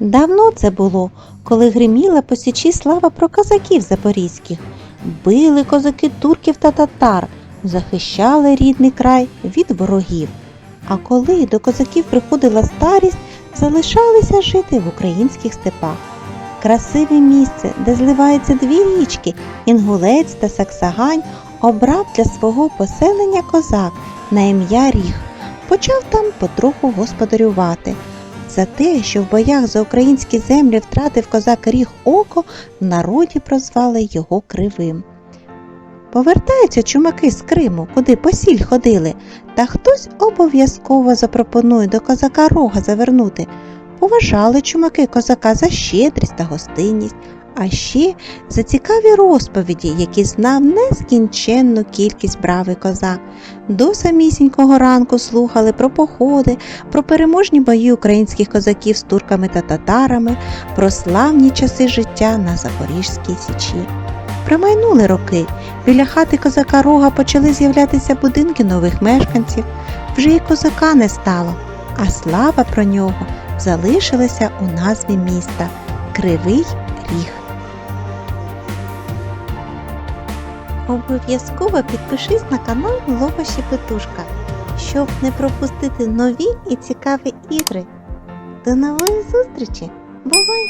Давно це було, коли гриміла по січі слава про козаків запорізьких. Били козаки турків та татар, захищали рідний край від ворогів. А коли до козаків приходила старість, залишалися жити в українських степах. Красиве місце, де зливаються дві річки, Інгулець та Саксагань, обрав для свого поселення козак на ім'я Ріг. Почав там потроху господарювати. За те, що в боях за українські землі втратив козак ріг око, в народі прозвали його кривим. Повертаються чумаки з Криму, куди посіль ходили, та хтось обов'язково запропонує до козака рога завернути. Поважали чумаки козака за щедрість та гостинність, а ще за цікаві розповіді, які знав нескінченну кількість бравий козак. До самісінького ранку слухали про походи, про переможні бої українських козаків з турками та татарами, про славні часи життя на Запорізькій січі. Промайнули роки. Біля хати козака рога почали з'являтися будинки нових мешканців. Вже і козака не стало, а слава про нього залишилася у назві міста Кривий Ріг. Обов'язково підпишись на канал Лова Щепетушка, щоб не пропустити нові і цікаві ігри. До нової зустрічі! Бувай!